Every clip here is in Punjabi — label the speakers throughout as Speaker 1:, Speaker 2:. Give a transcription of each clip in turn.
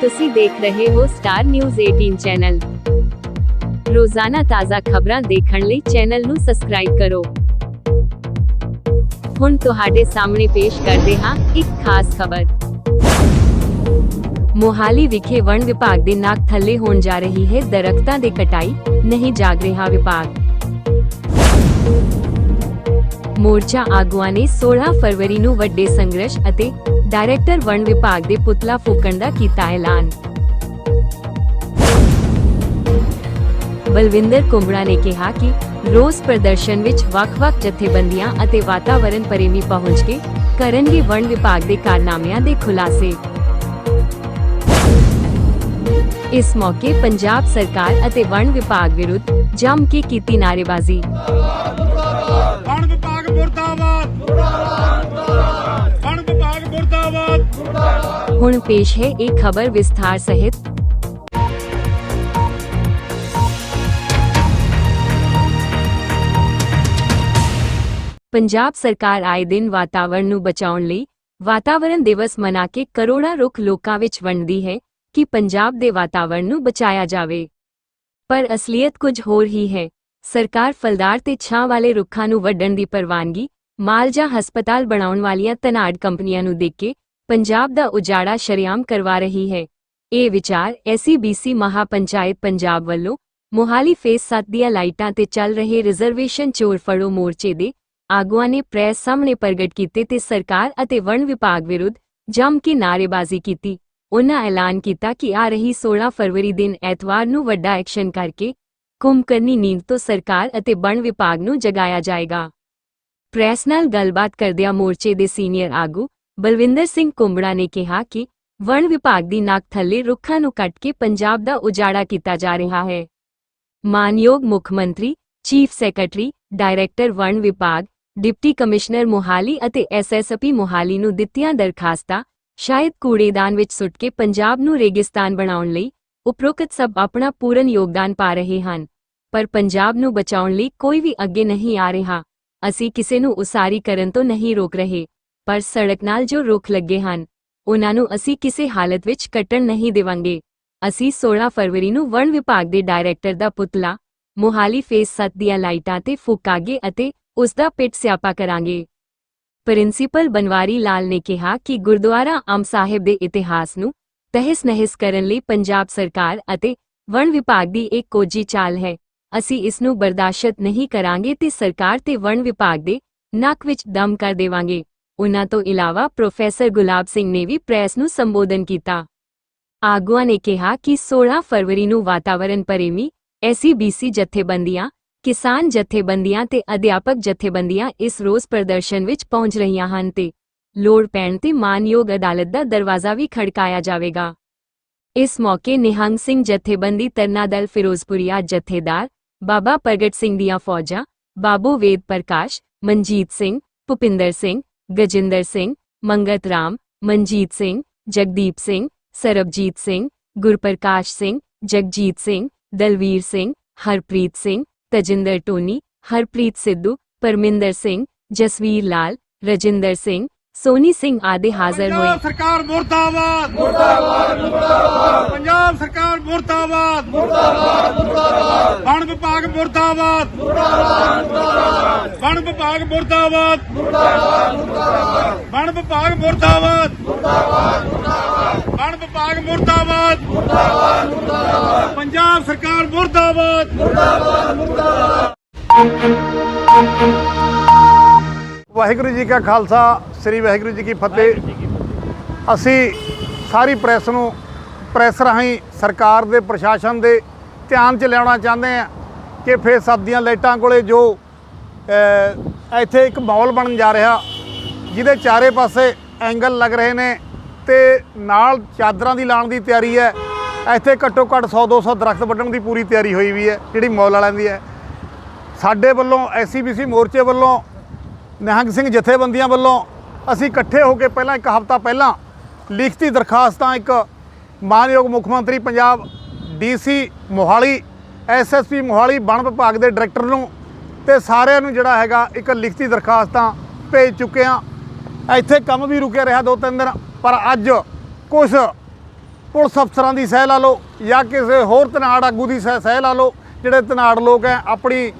Speaker 1: ਤੁਸੀਂ ਦੇਖ ਰਹੇ ਹੋ ਸਟਾਰ ਨਿਊਜ਼ 18 ਚੈਨਲ ਰੋਜ਼ਾਨਾ ਤਾਜ਼ਾ ਖਬਰਾਂ ਦੇਖਣ ਲਈ ਚੈਨਲ ਨੂੰ ਸਬਸਕ੍ਰਾਈਬ ਕਰੋ। ਹੁਣ ਤੁਹਾਡੇ ਸਾਹਮਣੇ ਪੇਸ਼ ਕਰਦੇ ਹਾਂ ਇੱਕ ਖਾਸ ਖਬਰ। ਮੋਹਾਲੀ ਵਿਖੇ ਵਣ ਵਿਭਾਗ ਦੇ ਨਾਕ ਥੱਲੇ ਹੋਣ ਜਾ ਰਹੀ ਹੈ ਦਰਖਤਾਂ ਦੇ ਕਟਾਈ, ਨਹੀਂ ਜਾਗ ਰਿਹਾ ਵਿਭਾਗ। ਮੋਰਚਾ ਆਗੂਆਂ ਨੇ 16 ਫਰਵਰੀ ਨੂੰ ਵੱਡੇ ਸੰਘਰਸ਼ ਅਤੇ ਡਾਇਰੈਕਟਰ ਵਣ ਵਿਭਾਗ ਦੇ ਪੁਤਲਾ ਫੂਕਣ ਦਾ ਕੀਤਾ ਐਲਾਨ। ਬਲਵਿੰਦਰ ਕੁੰਬੜਾ ਨੇ ਕਿਹਾ ਕਿ ਰੋਸ ਪ੍ਰਦਰਸ਼ਨ ਵਿੱਚ ਵੱਖ-ਵੱਖ ਜਥੇਬੰਦੀਆਂ ਅਤੇ ਵਾਤਾਵਰਣ ਪ੍ਰੇਮੀ ਪਹੁੰਚ ਕੇ ਕਰਨਗੇ ਵਣ ਵਿਭਾਗ ਦੇ ਕਾਰਨਾਮਿਆਂ ਦੇ ਖੁਲਾਸੇ। ਇਸ ਮੌਕੇ ਪੰਜਾਬ ਸਰਕਾਰ ਅਤੇ ਵਣ ਵਿਭਾਗ ਵਿਰੁੱਧ ਜੰਮ ਕੇ ਕੀਤੀ ਨਾਅਰੇਬਾਜ਼ੀ।
Speaker 2: ਵਣ ਵਿਭਾਗ ਮੁਰਦਾਬਾਦ!
Speaker 1: ਹੁਣ ਪੇਸ਼ ਹੈ ਇਹ ਖਬਰ ਵਿਸਥਾਰ ਸਹਿਤ। ਪੰਜਾਬ ਸਰਕਾਰ ਆਏ ਦਿਨ ਵਾਤਾਵਰਣ ਨੂੰ ਬਚਾਉਣ ਲਈ ਵਾਤਾਵਰਣ ਦਿਵਸ ਮਨਾ ਕੇ ਕਰੋੜਾਂ ਰੁੱਖ ਲੋਕਾਂ ਵਿੱਚ ਵੰਡਦੀ ਹੈ ਕਿ ਪੰਜਾਬ ਦੇ ਵਾਤਾਵਰਣ ਨੂੰ ਬਚਾਇਆ ਜਾਵੇ। ਪਰ ਅਸਲੀਅਤ ਕੁਝ ਹੋਰ ਹੀ ਹੈ। ਸਰਕਾਰ ਫਲਦਾਰ ਤੇ ਛਾਂ ਵਾਲੇ ਰੁੱਖਾਂ ਨੂੰ ਵੱਢਣ ਦੀ ਪ੍ਰਵਾਨਗੀ, ਮਾਲ ਜਾਂ ਹਸਪਤਾਲ ਬਣਾਉਣ ਵਾਲੀਆਂ ਧਨਾੜ ਕੰਪਨੀਆਂ ਨੂੰ ਦੇ ਕੇ ਪੰਜਾਬ ਦਾ ਉਜਾੜਾ ਸ਼ਰੇਆਮ ਕਰਵਾ ਰਹੀ ਹੈ। ਇਹ ਵਿਚਾਰ ਐਸਸੀਬੀਸੀ ਮਹਾਪੰਚਾਇਤ ਪੰਜਾਬ ਵੱਲੋਂ ਮੋਹਾਲੀ ਫੇਸ 7 ਦੀਆਂ ਲਾਈਟਾਂ ਤੇ ਚੱਲ ਰਹੇ ਰਿਜ਼ਰਵੇਸ਼ਨ ਚੋਰ ਫੜੋ ਮੋਰਚੇ ਦੇ ਆਗੂਆਂ ਨੇ ਪ੍ਰੈਸ ਸਾਹਮਣੇ ਪ੍ਰਗਟ ਕੀਤੇ ਤੇ ਸਰਕਾਰ ਅਤੇ ਵਣ ਵਿਭਾਗ ਵਿਰੁੱਧ ਜੰਮ ਕੇ ਨਾਅਰੇਬਾਜ਼ੀ ਕੀਤੀ। ਉਹਨਾਂ ਐਲਾਨ ਕੀਤਾ ਕਿ ਆ ਰਹੀ 16 ਫਰਵਰੀ ਦਿਨ ਐਤਵਾਰ ਨੂੰ ਵੱਡਾ ਐਕਸ਼ਨ ਕਰਕੇ ਕੁੰਭਕਰਨੀ ਨੀਂਦ ਤੋਂ ਸਰਕਾਰ ਅਤੇ ਵਣ ਵਿਭਾਗ ਨੂੰ ਜਗਾਇਆ ਜਾਏਗਾ। ਪ੍ਰੈਸ ਨਾਲ ਗੱਲਬਾਤ ਕਰਦਿਆਂ ਮੋਰਚੇ ਦੇ ਸੀਨੀਅਰ ਆਗੂ ਬਲਵਿੰਦਰ ਸਿੰਘ ਕੁੰਬੜਾ ਨੇ ਕਿਹਾ ਕਿ ਵਣ ਵਿਭਾਗ ਦੀ ਨੱਕ ਥੱਲੇ ਰੁੱਖਾਂ ਨੂੰ ਕੱਟ ਕੇ ਪੰਜਾਬ ਦਾ ਉਜਾੜਾ ਕੀਤਾ ਜਾ ਰਿਹਾ ਹੈ। ਮਾਨਯੋਗ ਮੁੱਖ ਮੰਤਰੀ, ਚੀਫ ਸੈਕਟਰੀ, ਡਾਇਰੈਕਟਰ ਵਣ ਵਿਭਾਗ, ਡਿਪਟੀ ਕਮਿਸ਼ਨਰ ਮੋਹਾਲੀ ਅਤੇ ਐਸਐਸਪੀ ਮੋਹਾਲੀ ਨੂੰ ਦਿੱਤੀਆਂ ਦਰਖਾਸਤਾਂ ਸ਼ਾਇਦ ਕੂੜੇਦਾਨ ਵਿੱਚ ਸੁੱਟ ਕੇ ਪੰਜਾਬ ਨੂੰ ਰੇਗਿਸਤਾਨ ਬਣਾਉਣ ਲਈ ਉਪਰੋਕਤ ਸਭ ਆਪਣਾ ਪੂਰਨ ਯੋਗਦਾਨ ਪਾ ਰਹੇ ਹਨ। ਪਰ ਪੰਜਾਬ ਨੂੰ ਬਚਾਉਣ ਲਈ ਕੋਈ ਵੀ ਅੱਗੇ ਨਹੀਂ ਆ ਰਿਹਾ। ਅਸੀਂ ਕਿਸੇ ਨੂੰ ਉਸਾਰੀ ਕਰਨ ਤੋਂ ਨਹੀਂ ਰੋਕ ਰਹੇ। ਪਰ ਸੜਕ ਨਾਲ ਜੋ ਰੁੱਖ ਲੱਗੇ ਹਨ, ਉਹਨਾਂ ਨੂੰ ਅਸੀਂ ਕਿਸੇ ਹਾਲਤ ਵਿੱਚ ਕੱਟਣ ਨਹੀਂ ਦੇਵਾਂਗੇ। ਅਸੀਂ 16 ਫਰਵਰੀ ਨੂੰ ਵਣ ਵਿਭਾਗ ਦੇ ਡਾਇਰੈਕਟਰ ਦਾ ਪੁਤਲਾ, ਮੋਹਾਲੀ ਫੇਸ 7 ਦੀਆਂ ਲਾਈਟਾਂ ਤੇ ਫੂਕਾਂਗੇ ਅਤੇ ਉਸ ਦਾ ਪਿੱਟ ਸਿਆਪਾ ਕਰਾਂਗੇ। ਪ੍ਰਿੰਸੀਪਲ ਬਨਵਾਰੀ ਲਾਲ ਨੇ ਕਿਹਾ ਕਿ ਗੁਰਦੁਆਰਾ ਅੰਬ ਸਾਹਿਬ ਦੇ ਇਤਿਹਾਸ ਨੂੰ ਤਹਿਸ-ਨਹਿਸ ਕਰਨ ਲਈ ਪੰਜਾਬ ਸਰਕਾਰ ਅਤੇ ਵਣ ਵਿਭਾਗ ਦੀ ਇੱਕ ਕੋਜੀ ਚਾਲ ਹੈ। ਅਸੀਂ ਇਸ ਨੂੰ ਬਰਦਾਸ਼ਤ ਨਹੀਂ ਕਰਾਂਗੇ ਤੇ ਸਰਕਾਰ ਤੇ ਵਣ ਵਿਭਾਗ ਦੇ ਨੱਕ ਵਿੱਚ ਦਮ ਕਰ ਦੇਵਾਂਗੇ। ਉਨ੍ਹਾਂ ਤੋਂ ਇਲਾਵਾ ਪ੍ਰੋਫੈਸਰ ਗੁਲਾਬ ਸਿੰਘ ਨੇ ਵੀ ਪ੍ਰੈਸ ਨੂੰ ਸੰਬੋਧਨ ਕੀਤਾ। ਆਗੂਆਂ ਨੇ ਕਿਹਾ ਕਿ 16 ਫਰਵਰੀ ਨੂੰ ਵਾਤਾਵਰਣ ਪ੍ਰੇਮੀ ਐਸਸੀਬੀਸੀ ਜਥੇਬੰਦੀਆਂ, ਕਿਸਾਨ ਜਥੇਬੰਦੀਆਂ ਤੇ ਅਧਿਆਪਕ ਜਥੇਬੰਦੀਆਂ ਇਸ ਰੋਸ ਪ੍ਰਦਰਸ਼ਨ ਵਿੱਚ ਪਹੁੰਚ ਰਹੀਆਂ ਹਨ ਤੇ ਲੋੜ ਪੈਣ ਤੇ ਮਾਨਯੋਗ ਅਦਾਲਤ ਦਾ ਦਰਵਾਜ਼ਾ ਵੀ ਖੜਕਾਇਆ ਜਾਵੇਗਾ। ਇਸ ਮੌਕੇ ਨਿਹੰਗ ਸਿੰਘ ਜਥੇਬੰਦੀ ਤਰਨਾਦਲ ਫਿਰੋਜ਼ਪੁਰੀਆ ਜਥੇਦਾਰ ਬਾਬਾ ਪ੍ਰਗਟ ਸਿੰਘ ਦੀਆਂ ਫੌਜਾਂ, ਬਾਬੂ ਵੇਦ ਪ੍ਰਕਾਸ਼, ਮਨਜੀਤ ਸਿੰਘ, ਭੁਪਿੰਦਰ ਸਿੰਘ ਗਜਿੰਦਰ ਸਿੰਘ ਮੰਗਤ ਰਾਮ ਮਨਜੀਤ ਸਿੰਘ ਜਗਦੀਪ ਸਿੰਘ ਸਰਬਜੀਤ ਸਿੰਘ ਗੁਰਪ੍ਰਕਾਸ਼ ਸਿੰਘ ਜਗਜੀਤ ਸਿੰਘ ਦਲਵੀਰ ਸਿੰਘ ਹਰਪ੍ਰੀਤ ਸਿੰਘ ਤਜਿੰਦਰ ਟੋਨੀ ਹਰਪ੍ਰੀਤ ਸਿੱਧੂ ਪਰਮਿੰਦਰ ਸਿੰਘ ਜਸਵੀਰ ਲਾਲ ਰਜਿੰਦਰ ਸਿੰਘ ਸੋਨੀ ਸਿੰਘ ਆਦਿ ਹਾਜ਼ਰ ਹੋਏ।
Speaker 2: ਪੰਜਾਬ ਸਰਕਾਰ ਮੁਰਦਾਬਾਦ। ਮੁਰਦਾਬਾਦ ਮੁਰਦਾਬਾਦ। ਪੰਜਾਬ ਸਰਕਾਰ ਮੁਰਦਾਬਾਦ। ਮੁਰਦਾਬਾਦ ਮੁਰਦਾਬਾਦ। ਵਣ ਵਿਭਾਗ ਮੁਰਦਾਬਾਦ। ਮੁਰਦਾਬਾਦ ਮੁਰਦਾਬਾਦ। ਵਣ ਵਿਭਾਗ ਮੁਰਦਾਬਾਦ। ਮੁਰਦਾਬਾਦ ਮੁਰਦਾਬਾਦ। ਵਣ ਵਿਭਾਗ ਮੁਰਦਾਬਾਦ। ਮੁਰਦਾਬਾਦ ਮੁਰਦਾਬਾਦ। ਵਣ ਵਿਭਾਗ ਮੁਰਦਾਬਾਦ। ਮੁਰਦਾਬਾਦ ਮੁਰਦਾਬਾਦ। ਪੰਜਾਬ ਸਰਕਾਰ ਮੁਰਦਾਬਾਦ।
Speaker 3: ਵਾਹਿਗੁਰੂ ਜੀ ਕਾ ਖਾਲਸਾ ਸ੍ਰੀ ਵਾਹਿਗੁਰੂ ਜੀ ਕੀ ਫਤਿਹ। ਅਸੀਂ ਸਾਰੀ ਪ੍ਰੈਸ ਨੂੰ ਪ੍ਰੈਸ ਰਾਹੀਂ ਸਰਕਾਰ ਦੇ ਪ੍ਰਸ਼ਾਸਨ ਦੇ ਧਿਆਨ 'ਚ ਲਿਆਉਣਾ ਚਾਹੁੰਦੇ ਆ ਕਿ ਫੇਰ ਸਬਜ਼ੀਆਂ ਲਾਈਟਾਂ ਕੋਲੇ ਜੋ ਇੱਥੇ ਇੱਕ ਮਾਹੌਲ ਬਣਨ ਜਾ ਰਿਹਾ ਜਿਹਦੇ ਚਾਰੇ ਪਾਸੇ ਐਂਗਲ ਲੱਗ ਰਹੇ ਨੇ ਤੇ ਨਾਲ ਚਾਦਰਾਂ ਦੀ ਲਾਉਣ ਦੀ ਤਿਆਰੀ ਹੈ। ਇੱਥੇ ਘੱਟੋ ਘੱਟ 100 200 ਦਰਖਤ ਵੱਢਣ ਦੀ ਪੂਰੀ ਤਿਆਰੀ ਹੋਈ ਵੀ ਹੈ ਜਿਹੜੀ ਮੌਲ ਵਾਲਿਆਂ ਦੀ ਹੈ। ਸਾਡੇ ਵੱਲੋਂ ਐਸਸੀਬੀਸੀ ਮੋਰਚੇ ਵੱਲੋਂ ਨਿਹੰਗ ਸਿੰਘ ਜਥੇਬੰਦੀਆਂ ਵੱਲੋਂ ਅਸੀਂ ਇਕੱਠੇ ਹੋ ਕੇ ਪਹਿਲਾਂ ਇੱਕ ਹਫ਼ਤਾ ਪਹਿਲਾਂ ਲਿਖਤੀ ਦਰਖਾਸਤਾਂ ਇੱਕ ਮਾਨਯੋਗ ਮੁੱਖ ਮੰਤਰੀ ਪੰਜਾਬ ਡੀਸੀ ਮੋਹਾਲੀ ਐਸਐਸਪੀ ਮੋਹਾਲੀ, ਵਣ ਵਿਭਾਗ ਦੇ ਡਾਇਰੈਕਟਰ ਨੂੰ ਤੇ ਸਾਰਿਆਂ ਨੂੰ ਜਿਹੜਾ ਹੈਗਾ ਇੱਕ ਲਿਖਤੀ ਦਰਖਾਸਤਾਂ ਭੇਜ ਚੁੱਕੇ ਹਾਂ। ਇੱਥੇ ਕੰਮ ਵੀ ਰੁਕਿਆ ਰਿਹਾ ਦੋ ਤਿੰਨ ਦਿਨ, ਪਰ ਅੱਜ ਕੁਝ ਪੁਲਿਸ ਅਫਸਰਾਂ ਦੀ ਸਹਿ ਲਾ ਲਓ ਜਾਂ ਕਿਸੇ ਹੋਰ ਤਨਾੜ ਆਗੂ ਦੀ ਸਹਿ ਸਹਿ ਲਾ ਲਓ, ਜਿਹੜੇ ਤਨਾੜ ਲੋਕ ਹੈ, ਆਪਣੀ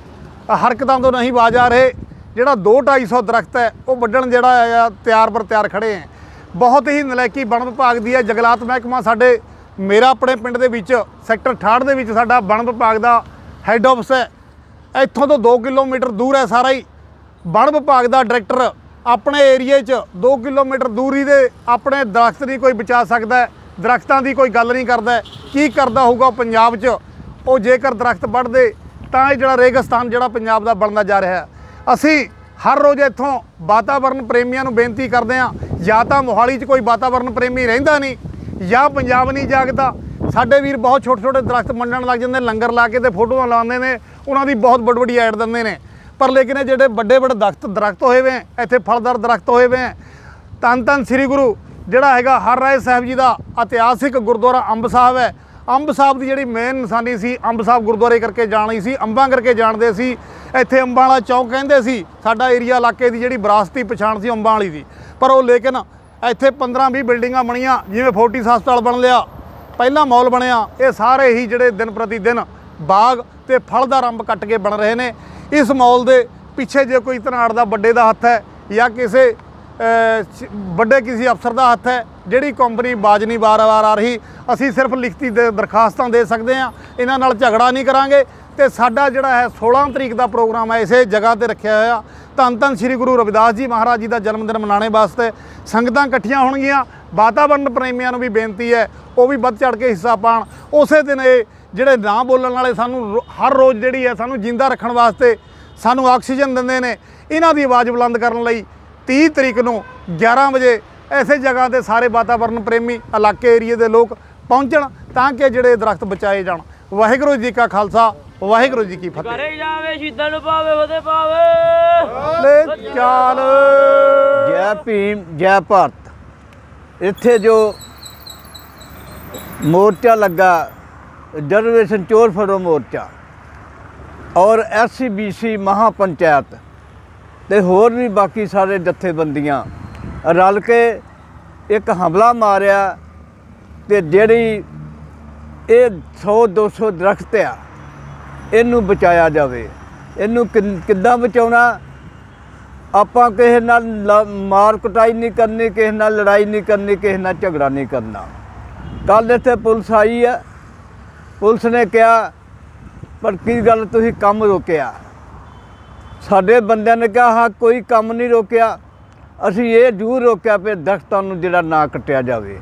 Speaker 3: ਹਰਕਤਾਂ ਤੋਂ ਨਹੀਂ ਬਾਜ ਆ ਰਹੇ। ਜਿਹੜਾ 2 250 ਦਰਖਤ ਹੈ ਉਹ ਵੱਢਣ ਜਿਹੜਾ ਹੈ ਤਿਆਰ ਪਰ ਤਿਆਰ ਖੜੇ ਹੈ। ਬਹੁਤ ਹੀ ਨਲਾਇਕੀ ਵਣ ਵਿਭਾਗ ਦੀ ਹੈ ਜੰਗਲਾਤ ਮਹਿਕਮਾ ਸਾਡੇ ਮੇਰਾ ਆਪਣੇ ਪਿੰਡ ਦੇ ਵਿੱਚ ਸੈਕਟਰ 68 ਦੇ ਵਿੱਚ ਸਾਡਾ ਵਣ ਵਿਭਾਗ ਦਾ ਹੈੱਡ ਆਫਿਸ ਹੈ। ਇੱਥੋਂ ਤੋਂ 2 ਕਿਲੋਮੀਟਰ ਦੂਰ ਹੈ ਸਾਰਾ ਹੀ। ਵਣ ਵਿਭਾਗ ਦਾ ਡਾਇਰੈਕਟਰ ਆਪਣੇ ਏਰੀਏ 'ਚ 2 ਕਿਲੋਮੀਟਰ ਦੂਰੀ ਦੇ ਆਪਣੇ ਦਰਖਤ ਦੀ ਕੋਈ ਬਚਾ ਸਕਦਾ ਹੈ, ਦਰਖਤਾਂ ਦੀ ਕੋਈ ਗੱਲ ਨਹੀਂ ਕਰਦਾ ਕੀ ਕਰਦਾ ਹੋਊਗਾ ਪੰਜਾਬ 'ਚ? ਉਹ ਜੇਕਰ ਦਰਖਤ ਵੱਢਦੇ ਤਾਂ ਇਹ ਜਿਹੜਾ ਰੇਗਿਸਤਾਨ ਜਿਹੜਾ ਪੰਜਾਬ ਦਾ ਬਣਦਾ ਜਾ ਰਿਹਾ ਹੈ। ਅਸੀਂ ਹਰ ਰੋਜ਼ ਇੱਥੋਂ ਵਾਤਾਵਰਣ ਪ੍ਰੇਮੀਆਂ ਨੂੰ ਬੇਨਤੀ ਕਰਦੇ ਹਾਂ ਜਾਂ ਤਾਂ ਮੋਹਾਲੀ 'ਚ ਕੋਈ ਵਾਤਾਵਰਣ ਪ੍ਰੇਮੀ ਰਹਿੰਦਾ ਨਹੀਂ ਜਾਂ ਪੰਜਾਬ ਨਹੀਂ ਜਾਗਦਾ। ਸਾਡੇ ਵੀਰ ਬਹੁਤ ਛੋਟੇ ਛੋਟੇ ਦਰਖਤ ਮੰਡਣ ਲੱਗ ਜਾਂਦੇ ਲੰਗਰ ਲਾ ਕੇ ਤੇ ਫੋਟੋਆਂ ਲਾਉਂਦੇ ਨੇ ਉਹਨਾਂ ਦੀ ਬਹੁਤ ਵੱਡੀ ਵੱਡੀ ਐਡ ਦਿੰਦੇ ਨੇ। ਪਰ ਲੇਕਿਨ ਇਹ ਜਿਹੜੇ ਵੱਡੇ ਵੱਡੇ ਦਰਖਤ ਦਰਖਤ ਹੋਏ ਵੇ ਇੱਥੇ ਫਲਦਾਰ ਦਰਖਤ ਹੋਏ ਵੇ ਹੈ, ਧੰਨ ਧੰਨ ਸ੍ਰੀ ਗੁਰੂ ਜਿਹੜਾ ਹੈਗਾ ਹਰ ਰਾਏ ਸਾਹਿਬ ਜੀ ਦਾ ਇਤਿਹਾਸਿਕ ਗੁਰਦੁਆਰਾ ਅੰਬ ਸਾਹਿਬ ਹੈ ਅੰਬ ਸਾਹਿਬ ਦੀ ਜਿਹੜੀ ਮੇਨ ਨਿਸ਼ਾਨੀ ਸੀ, ਅੰਬ ਸਾਹਿਬ ਗੁਰਦੁਆਰੇ ਕਰਕੇ ਜਾਣੀ ਸੀ, ਅੰਬਾਂ ਕਰਕੇ ਜਾਣਦੇ ਸੀ। ਇੱਥੇ ਅੰਬਾਂ ਵਾਲਾ ਚੌਕ ਕਹਿੰਦੇ ਸੀ, ਸਾਡਾ ਏਰੀਆ ਇਲਾਕੇ ਦੀ ਜਿਹੜੀ ਵਿਰਾਸਤੀ ਪਛਾਣ ਸੀ ਅੰਬਾਂ ਵਾਲੀ ਦੀ। ਪਰ ਉਹ ਲੇਕਿਨ ਇੱਥੇ 15 20 ਬਿਲਡਿੰਗਾਂ ਬਣੀਆਂ, ਜਿਵੇਂ ਫੋਰਟਿਸ ਹਸਪਤਾਲ ਬਣ ਲਿਆ। ਪਹਿਲਾ ਮਾਲ ਬਣਿਆ, ਇਹ ਸਾਰੇ ਹੀ ਜਿਹੜੇ ਦਿਨ ਪ੍ਰਤੀ ਦਿਨ ਬਾਗ ਤੇ ਫਲਦਾਰ ਅੰਬ ਕੱਟ ਕੇ ਬਣ ਰਹੇ ਨੇ। ਇਸ ਮਾਲ ਦੇ ਪਿੱਛੇ ਜੇ ਕੋਈ ਧਨਾੜ ਦਾ ਵੱਡੇ ਦਾ ਹੱਥ ਹੈ ਜਾਂ ਕਿਸੇ ਵੱਡੇ ਕਿਸੇ ਅਫਸਰ ਦਾ ਹੱਥ ਹੈ, ਜਿਹੜੀ ਕੰਪਨੀ ਬਾਜ ਨਹੀਂ ਵਾਰ-ਵਾਰ ਆ ਰਹੀ, ਅਸੀਂ ਸਿਰਫ ਲਿਖਤੀ ਦੇ ਦਰਖਾਸਤਾਂ ਦੇ ਸਕਦੇ ਹਾਂ, ਇਹਨਾਂ ਨਾਲ ਝਗੜਾ ਨਹੀਂ ਕਰਾਂਗੇ। ਤੇ ਸਾਡਾ ਜਿਹੜਾ ਹੈ 16 ਤਰੀਕ ਦਾ ਪ੍ਰੋਗਰਾਮ ਹੈ, ਇਸੇ ਜਗ੍ਹਾ ਤੇ ਰੱਖਿਆ ਹੋਇਆ। ਧੰਨ ਧੰਨ ਸ੍ਰੀ ਗੁਰੂ ਰਵਿਦਾਸ ਜੀ ਮਹਾਰਾਜ ਜੀ ਦਾ ਜਨਮ ਦਿਨ ਮਨਾਉਣੇ ਵਾਸਤੇ ਸੰਗਤਾਂ ਇਕੱਠੀਆਂ ਹੋਣਗੀਆਂ। ਵਾਤਾਵਰਣ ਪ੍ਰੇਮੀਆਂ ਨੂੰ ਵੀ ਬੇਨਤੀ ਹੈ, ਉਹ ਵੀ ਵੱਧ ਚੜ ਕੇ ਹਿੱਸਾ ਪਾਣ ਉਸੇ ਦਿਨ ਇਹ ਜਿਹੜੇ ਨਾ ਬੋਲਣ ਵਾਲੇ ਸਾਨੂੰ ਰੋ- ਹਰ ਰੋਜ਼ ਜਿਹੜੀ ਹੈ, ਸਾਨੂੰ ਜਿੰਦਾ ਰੱਖਣ ਵਾਸਤੇ ਸਾਨੂੰ ਆਕਸੀਜਨ ਦਿੰਦੇ ਨੇ। ਇਹਨਾਂ ਦੀ ਆਵਾਜ਼ ਬੁਲੰਦ ਕਰਨ ਲਈ 30 ਤਰੀਕ ਨੂੰ 11 ਵਜੇ ਐਸੇ ਜਗ੍ਹਾ ਤੇ ਸਾਰੇ ਵਾਤਾਵਰਣ ਪ੍ਰੇਮੀ ਇਲਾਕੇ ਏਰੀਏ ਦੇ ਲੋਕ ਪਹੁੰਚਣ ਤਾਂ ਕਿ ਜਿਹੜੇ ਦਰਖਤ ਬਚਾਏ ਜਾਣ। ਵਾਹਿਗੁਰੂ ਜੀ ਕਾ ਖਾਲਸਾ ਵਾਹਿਗੁਰੂ ਜੀ ਕੀ ਫਤਿਹ।
Speaker 4: ਕਰੇ ਜਾਵੇ ਸ਼ਹੀਦਾਂ ਨੂੰ ਪਾਵੇ ਉਹਦੇ ਪਾਵੇ।
Speaker 3: ਲੈ ਚਾਲ।
Speaker 5: ਜੈ ਭੀਮ ਜੈ ਭਾਰਤ। ਇੱਥੇ ਜੋ ਮੋਰਚਾ ਲੱਗਾ ਰਿਜ਼ਰਵੇਸ਼ਨ ਚੋਰ ਫੜੋ ਮੋਰਚਾ ਔਰ ਐਸਸੀਬੀਸੀ ਮਹਾਪੰਚਾਇਤ ਤੇ ਹੋਰ ਵੀ ਬਾਕੀ ਸਾਰੇ ਜਥੇਬੰਦੀਆਂ ਰਲ ਕੇ ਇੱਕ ਹਮਲਾ ਮਾਰਿਆ ਤੇ ਜਿਹੜੀ ਇਹ 100 200 ਦਰਖਤ ਆ, ਇਹਨੂੰ ਬਚਾਇਆ ਜਾਵੇ। ਇਹਨੂੰ ਕਿਨ- ਕਿੱਦਾਂ ਬਚਾਉਣਾ? ਆਪਾਂ ਕਿਸੇ ਨਾਲ ਮਾਰ ਕੁਟਾਈ ਨਹੀਂ ਕਰਨੀ, ਕਿਸੇ ਨਾਲ ਲੜਾਈ ਨਹੀਂ ਕਰਨੀ, ਕਿਸੇ ਨਾਲ ਝਗੜਾ ਨਹੀਂ ਕਰਨਾ। ਕੱਲ ਇੱਥੇ ਪੁਲਿਸ ਆਈ ਹੈ ਪੁਲਿਸ ਨੇ ਕਿਹਾ, ਪਰ ਕੀ ਗੱਲ ਤੁਸੀਂ ਕੰਮ ਰੋਕਿਆ? ਸਾਡੇ ਬੰਦਿਆਂ ਨੇ ਕਿਹਾ, ਹਾਂ, ਕੋਈ ਕੰਮ ਨਹੀਂ ਰੋਕਿਆ। ਅਸੀਂ ਇਹ ਜ਼ਰੂਰ ਰੋਕਿਆ ਵੀ ਦਰਖਤਾਂ ਨੂੰ ਜਿਹੜਾ ਨਾ ਕੱਟਿਆ ਜਾਵੇ।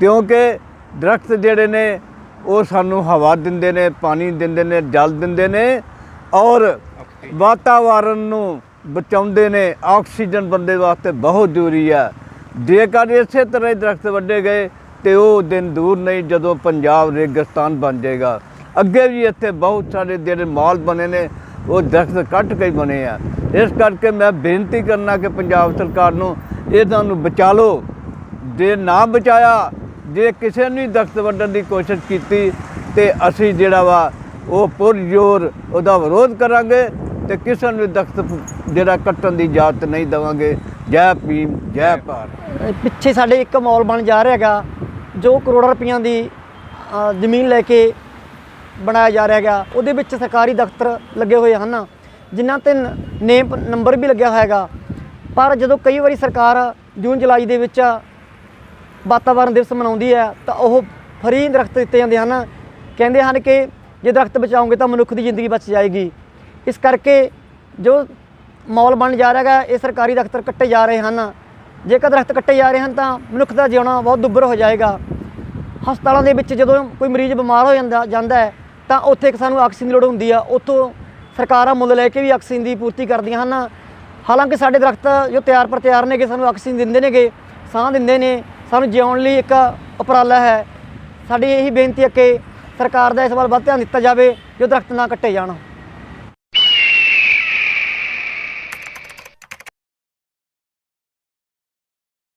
Speaker 5: ਕਿਉਂਕਿ ਦਰਖਤ ਜਿਹੜੇ ਨੇ, ਉਹ ਸਾਨੂੰ ਹਵਾ ਦਿੰਦੇ ਨੇ, ਪਾਣੀ ਦਿੰਦੇ ਨੇ, ਜਲ ਦਿੰਦੇ ਨੇ ਔਰ ਵਾਤਾਵਰਨ ਨੂੰ ਬਚਾਉਂਦੇ ਨੇ। ਆਕਸੀਜਨ ਬੰਦੇ ਵਾਸਤੇ ਬਹੁਤ ਜ਼ਰੂਰੀ ਹੈ ਜੇਕਰ ਇਸੇ ਤਰ੍ਹਾਂ ਹੀ ਦਰਖਤ ਵੱਡੇ ਗਏ, ਤੇ ਉਹ ਦਿਨ ਦੂਰ ਨਹੀਂ, ਜਦੋਂ ਪੰਜਾਬ ਰੇਗਿਸਤਾਨ ਬਣ ਜਾਏਗਾ। ਅੱਗੇ ਵੀ ਇੱਥੇ ਬਹੁਤ ਸਾਰੇ ਜਿਹੜੇ ਮਾਲ ਬਣੇ ਨੇ ਉਹ ਦਰਖਤ ਕੱਟ ਕੇ ਬਣੇ ਆ। ਇਸ ਕਰਕੇ ਮੈਂ ਬੇਨਤੀ ਕਰਨਾ ਕਿ ਪੰਜਾਬ ਸਰਕਾਰ ਨੂੰ ਇਹਨਾਂ ਨੂੰ ਬਚਾ ਲਓ। ਜੇ ਨਾ ਬਚਾਇਆ, ਜੇ ਕਿਸੇ ਨੇ ਦਰਖਤ ਵੱਢਣ ਦੀ ਕੋਸ਼ਿਸ਼ ਕੀਤੀ, ਤੇ ਅਸੀਂ ਜਿਹੜਾ ਵਾ ਉਹ ਪੁਰ ਜ਼ੋਰ ਉਹਦਾ ਵਿਰੋਧ ਕਰਾਂਗੇ ਤੇ ਕਿਸੇ ਨੂੰ ਦਰਖਤ ਜਿਹੜਾ ਕੱਟਣ ਦੀ ਇਜਾਜ਼ਤ ਨਹੀਂ ਦੇਵਾਂਗੇ। ਜੈ ਭੀਮ, ਜੈ ਭਾਰਤ।
Speaker 6: ਪਿੱਛੇ ਸਾਡੇ ਇੱਕ ਮਾਲ ਬਣ ਜਾ ਰਿਹਾ ਹੈਗਾ, ਜੋ ਕਰੋੜਾਂ ਰੁਪਈਆਂ ਦੀ ਜ਼ਮੀਨ ਲੈ ਕੇ ਬਣਾਇਆ ਜਾ ਰਿਹਾ ਹੈਗਾ। ਉਹਦੇ ਵਿੱਚ ਸਰਕਾਰੀ ਦਫ਼ਤਰ ਲੱਗੇ ਹੋਏ ਹਨ, ਜਿਨ੍ਹਾਂ ਤੇ ਨ- ਨੇਮ ਨੰਬਰ ਵੀ ਲੱਗਿਆ ਹੋਇਆ ਹੈਗਾ। ਪਰ ਜਦੋਂ ਕਈ ਵਾਰੀ ਸਰਕਾਰ ਜੂਨ ਜੁਲਾਈ ਦੇ ਵਿੱਚ ਵਾਤਾਵਰਣ ਦਿਵਸ ਮਨਾਉਂਦੀ ਹੈ, ਤਾਂ ਉਹ ਫਰੀ ਦਰਖਤ ਦਿੱਤੇ ਜਾਂਦੇ ਹਨ। ਕਹਿੰਦੇ ਹਨ ਕਿ ਜੇ ਦਰਖਤ ਬਚਾਓਗੇ ਤਾਂ ਮਨੁੱਖ ਦੀ ਜ਼ਿੰਦਗੀ ਬਚ ਜਾਏਗੀ। ਇਸ ਕਰਕੇ ਜੋ ਮਾਲ ਬਣ ਜਾ ਰਿਹਾ ਹੈਗਾ, ਇਹ ਸਰਕਾਰੀ ਦਫ਼ਤਰ ਕੱਟੇ ਜਾ ਰਹੇ ਹਨ। ਜੇਕਰ ਦਰਖਤ ਕੱਟੇ ਜਾ ਰਹੇ ਹਨ, ਤਾਂ ਮਨੁੱਖ ਦਾ ਜਿਉਣਾ ਬਹੁਤ ਦੁੱਭਰ ਹੋ ਜਾਏਗਾ। ਹਸਪਤਾਲਾਂ ਦੇ ਵਿੱਚ ਜਦੋਂ ਕੋਈ ਮਰੀਜ਼ ਬਿਮਾਰ ਹੋ ਜਾਂਦਾ ਜਾਂਦਾ ਹੈ ਤਾਂ ਉੱਥੇ ਇੱਕ ਸਾਨੂੰ ਆਕਸੀਜਨ ਦੀ ਲੋੜ ਹੁੰਦੀ ਆ। ਉੱਥੋਂ ਸਰਕਾਰਾਂ ਮੁੱਲ ਲੈ ਕੇ ਵੀ ਆਕਸੀਜਨ ਦੀ ਪੂਰਤੀ ਕਰਦੀਆਂ ਹਨ। ਹਾਲਾਂਕਿ ਸਾਡੇ ਦਰਖਤ ਜੋ ਤਿਆਰ ਪਰ ਤਿਆਰ ਨੇਗੇ, ਸਾਨੂੰ ਆਕਸੀਜਨ ਦਿੰਦੇ ਨੇਗੇ, ਸਾਹ ਦਿੰਦੇ ਨੇ। ਸਾਨੂੰ ਜਿਉਣ ਲਈ ਇੱਕ ਉਪਰਾਲਾ ਹੈ। ਸਾਡੀ ਇਹੀ ਬੇਨਤੀ ਹੈ ਕਿ ਸਰਕਾਰ ਦਾ ਇਸ ਵੱਲ ਵੱਧ ਧਿਆਨ ਦਿੱਤਾ ਜਾਵੇ, ਜੋ ਦਰਖਤ ਨਾ ਕੱਟੇ ਜਾਣ।